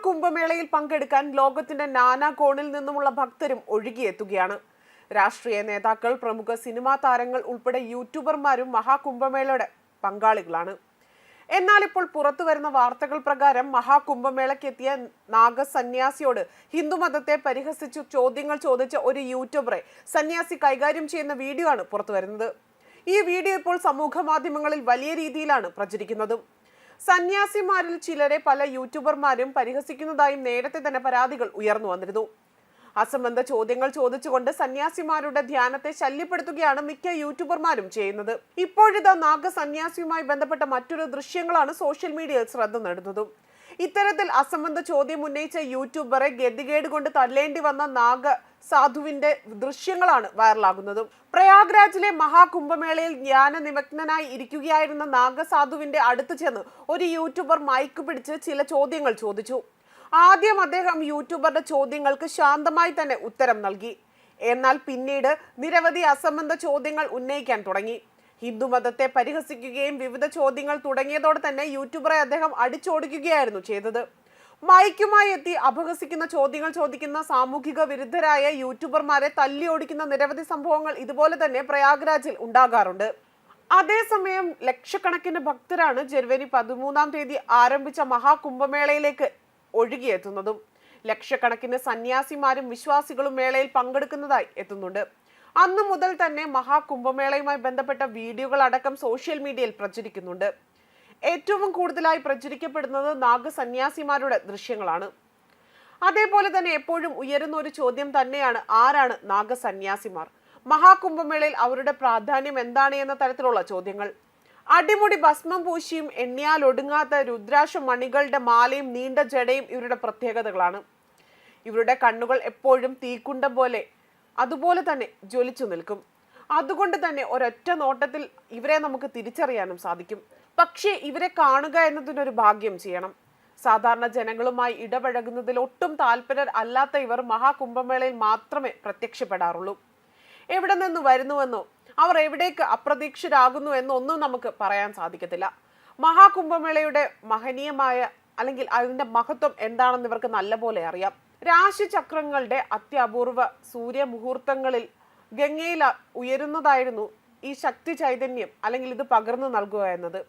മഹാകുംഭമേളയിൽ പങ്കെടുക്കാൻ ലോകത്തിന്റെ നാനാ കോണിൽ നിന്നുമുള്ള ഭക്തരും ഒഴുകിയെത്തുകയാണ്. രാഷ്ട്രീയ നേതാക്കൾ പ്രമുഖ സിനിമാ താരങ്ങൾ ഉൾപ്പെടെ യൂട്യൂബർമാരും മഹാകുംഭമേളയുടെ പങ്കാളികളാണ്. എന്നാൽ ഇപ്പോൾ പുറത്തു വരുന്ന വാർത്തകൾ പ്രകാരം മഹാകുംഭമേളയ്ക്കെത്തിയ നാഗസന്യാസിയോട് ഹിന്ദുമതത്തെ പരിഹസിച്ചു ചോദ്യങ്ങൾ ചോദിച്ച ഒരു യൂട്യൂബറെ സന്യാസി കൈകാര്യം ചെയ്യുന്ന വീഡിയോ ആണ് പുറത്തു വരുന്നത്. ഈ വീഡിയോ ഇപ്പോൾ സമൂഹ മാധ്യമങ്ങളിൽ വലിയ രീതിയിലാണ് പ്രചരിക്കുന്നതും. സന്യാസിമാരിൽ ചിലരെ പല യൂട്യൂബർമാരും പരിഹസിക്കുന്നതായും നേരത്തെ തന്നെ പരാതികൾ ഉയർന്നു വന്നിരുന്നു. അസംബന്ധ ചോദ്യങ്ങൾ ചോദിച്ചുകൊണ്ട് സന്യാസിമാരുടെ ധ്യാനത്തെ ശല്യപ്പെടുത്തുകയാണ് മിക്ക യൂട്യൂബർമാരും ചെയ്യുന്നത്. ഇപ്പോഴിതാ നാഗസന്യാസിയുമായി ബന്ധപ്പെട്ട മറ്റൊരു ദൃശ്യങ്ങളാണ് സോഷ്യൽ മീഡിയയിൽ ശ്രദ്ധ നേടുന്നതും. ഇത്തരത്തിൽ അസംബന്ധ ചോദ്യം ഉന്നയിച്ച യൂട്യൂബറെ ഗതികേട് കൊണ്ട് തല്ലേണ്ടി വന്ന നാഗ സാധുവിന്റെ ദൃശ്യങ്ങളാണ് വൈറലാകുന്നതും. പ്രയാഗ്രാജിലെ മഹാകുംഭമേളയിൽ ജ്ഞാന നിമഗ്നനായി ഇരിക്കുകയായിരുന്ന നാഗസാധുവിന്റെ അടുത്ത് ചെന്ന് ഒരു യൂട്യൂബർ മൈക്ക് പിടിച്ച് ചില ചോദ്യങ്ങൾ ചോദിച്ചു. ആദ്യം അദ്ദേഹം യൂട്യൂബറുടെ ചോദ്യങ്ങൾക്ക് ശാന്തമായി തന്നെ ഉത്തരം നൽകി. എന്നാൽ പിന്നീട് നിരവധി അസംബന്ധ ചോദ്യങ്ങൾ ഉന്നയിക്കാൻ തുടങ്ങി. ഹിന്ദുമതത്തെ പരിഹസിക്കുകയും വിവിധ ചോദ്യങ്ങൾ തുടങ്ങിയതോടെ തന്നെ യൂട്യൂബറെ അദ്ദേഹം അടിച്ചോടിക്കുകയായിരുന്നു ചെയ്തത്. മൈക്കുമായി എത്തി അപഹസിക്കുന്ന ചോദ്യങ്ങൾ ചോദിക്കുന്ന സാമൂഹിക വിരുദ്ധരായ യൂട്യൂബർമാരെ തല്ലി ഓടിക്കുന്ന നിരവധി സംഭവങ്ങൾ ഇതുപോലെ തന്നെ പ്രയാഗ്രാജിൽ ഉണ്ടാകാറുണ്ട്. അതേസമയം ലക്ഷക്കണക്കിന് ഭക്തരാണ് ജനുവരി പതിമൂന്നാം തീയതി ആരംഭിച്ച മഹാകുംഭമേളയിലേക്ക് ഒഴുകിയെത്തുന്നതും. ലക്ഷക്കണക്കിന് സന്യാസിമാരും വിശ്വാസികളും മേളയിൽ പങ്കെടുക്കുന്നതായി എത്തുന്നുണ്ട്. അന്നു മുതൽ തന്നെ മഹാകുംഭമേളയുമായി ബന്ധപ്പെട്ട വീഡിയോകൾ അടക്കം സോഷ്യൽ മീഡിയയിൽ പ്രചരിക്കുന്നുണ്ട്. ഏറ്റവും കൂടുതലായി പ്രചരിക്കപ്പെടുന്നത് നാഗസന്യാസിമാരുടെ ദൃശ്യങ്ങളാണ്. അതേപോലെ തന്നെ എപ്പോഴും ഉയരുന്ന ഒരു ചോദ്യം തന്നെയാണ് ആരാണ് നാഗസന്യാസിമാർ? മഹാകുംഭമേളയിൽ അവരുടെ പ്രാധാന്യം എന്താണ് എന്ന തരത്തിലുള്ള ചോദ്യങ്ങൾ. അടിമുടി ഭസ്മം പൂശിയും എണ്ണിയാൽ ഒടുങ്ങാത്ത രുദ്രാശ മണികളുടെ മാലയും നീണ്ട ജടയും ഇവരുടെ പ്രത്യേകതകളാണ്. ഇവരുടെ കണ്ണുകൾ എപ്പോഴും തീക്കുണ്ടം പോലെ അതുപോലെ തന്നെ ജ്വലിച്ചു നിൽക്കും. അതുകൊണ്ട് തന്നെ ഒരൊറ്റ നോട്ടത്തിൽ ഇവരെ നമുക്ക് തിരിച്ചറിയാനും സാധിക്കും. പക്ഷേ ഇവരെ കാണുക എന്നതിനൊരു ഭാഗ്യം ചെയ്യണം. സാധാരണ ജനങ്ങളുമായി ഇടപഴകുന്നതിൽ ഒട്ടും താല്പര്യർ അല്ലാത്ത ഇവർ മഹാകുംഭമേളയിൽ മാത്രമേ പ്രത്യക്ഷപ്പെടാറുള്ളൂ. എവിടെ നിന്ന് വരുന്നുവെന്നോ അവർ എവിടേക്ക് അപ്രതീക്ഷിതരാകുന്നു എന്നൊന്നും നമുക്ക് പറയാൻ സാധിക്കത്തില്ല. മഹാകുംഭമേളയുടെ മഹനീയമായ അല്ലെങ്കിൽ അതിന്റെ മഹത്വം എന്താണെന്ന് ഇവർക്ക് നല്ലപോലെ അറിയാം. രാശിചക്രങ്ങളുടെ അത്യപൂർവ സൂര്യമുഹൂർത്തങ്ങളിൽ ഗംഗയിൽ ഉയരുന്നതായിരുന്നു ഈ ശക്തി ചൈതന്യം അല്ലെങ്കിൽ ഇത് പകർന്നു നൽകുക എന്നത്.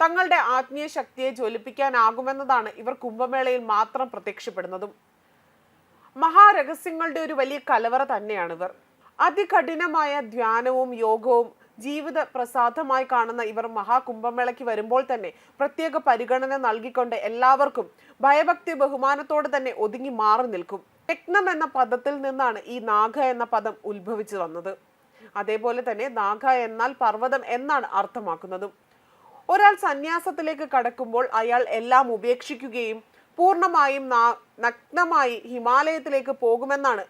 തങ്ങളുടെ ആത്മീയ ശക്തിയെ ജ്വലിപ്പിക്കാനാകുമെന്നതാണ് ഇവർ കുംഭമേളയിൽ മാത്രം പ്രത്യക്ഷപ്പെടുന്നതും. മഹാരഹസ്യങ്ങളുടെ ഒരു വലിയ കലവറ തന്നെയാണ് ഇവർ അതികഠിനമായ ധ്യാനവും യോഗവും ജീവിത പ്രസാദമായി കാണുന്ന ഇവർ മഹാകുംഭമേളയ്ക്ക് വരുമ്പോൾ തന്നെ പ്രത്യേക പരിഗണന നൽകിക്കൊണ്ട് എല്ലാവർക്കും ഭയഭക്തി ബഹുമാനത്തോടെ തന്നെ ഒതുങ്ങി മാറി നിൽക്കും. യജ്ഞം എന്ന പദത്തിൽ നിന്നാണ് ഈ നാഗ എന്ന പദം ഉത്ഭവിച്ചു വന്നത്. അതേപോലെ തന്നെ നാഗ എന്നാൽ പർവതം എന്നാണ് അർത്ഥമാക്കുന്നതും. ഒരാൾ സന്യാസത്തിലേക്ക് കടക്കുമ്പോൾ അയാൾ എല്ലാം ഉപേക്ഷിക്കുകയും പൂർണമായും നഗ്നമായി ഹിമാലയത്തിലേക്ക് പോകുമെന്നാണ്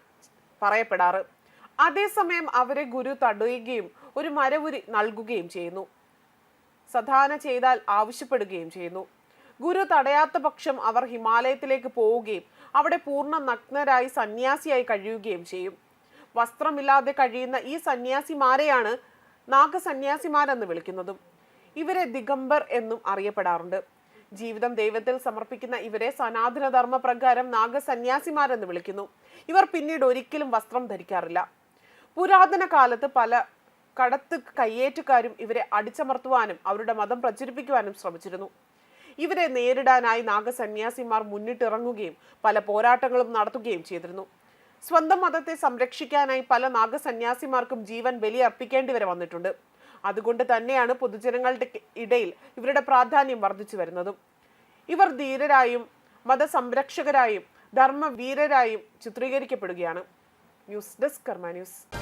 പറയപ്പെടാറ്. അതേസമയം അവരെ ഗുരു തടയുകയും ഒരു മരവുരി നൽകുകയും ചെയ്യുന്നു. സധാന ചെയ്താൽ ആവശ്യപ്പെടുകയും ചെയ്യുന്നു. ഗുരു തടയാത്ത പക്ഷം അവർ ഹിമാലയത്തിലേക്ക് പോവുകയും അവിടെ പൂർണ നഗ്നരായി സന്യാസിയായി കഴിയുകയും ചെയ്യും. വസ്ത്രമില്ലാതെ കഴിയുന്ന ഈ സന്യാസിമാരെയാണ് നാഗസന്യാസിമാരെന്ന് വിളിക്കുന്നതും. ഇവരെ ദിഗംബർ എന്നും അറിയപ്പെടാറുണ്ട്. ജീവിതം ദൈവത്തിൽ സമർപ്പിക്കുന്ന ഇവരെ സനാതന ധർമ്മ പ്രകാരം നാഗസന്യാസിമാരെന്ന് വിളിക്കുന്നു. ഇവർ പിന്നീട് ഒരിക്കലും വസ്ത്രം ധരിക്കാറില്ല. പുരാതന കാലത്ത് പല കടത്ത് കയ്യേറ്റക്കാരും ഇവരെ അടിച്ചമർത്തുവാനും അവരുടെ മതം പ്രചരിപ്പിക്കുവാനും ശ്രമിച്ചിരുന്നു. ഇവരെ നേരിടാനായി നാഗസന്യാസിമാർ മുന്നിട്ടിറങ്ങുകയും പല പോരാട്ടങ്ങളും നടത്തുകയും ചെയ്തിരുന്നു. സ്വന്തം മതത്തെ സംരക്ഷിക്കാനായി പല നാഗസന്യാസിമാർക്കും ജീവൻ ബലിയർപ്പിക്കേണ്ടി വരെ വന്നിട്ടുണ്ട്. അതുകൊണ്ട് തന്നെയാണ് പൊതുജനങ്ങളുടെ ഇടയിൽ ഇവരുടെ പ്രാധാന്യം വർദ്ധിച്ചു വരുന്നതും. ഇവർ ധീരരായും മതസംരക്ഷകരായും ധർമ്മവീരരായും ചിത്രീകരിക്കപ്പെടുകയാണ്. News desk Karma news.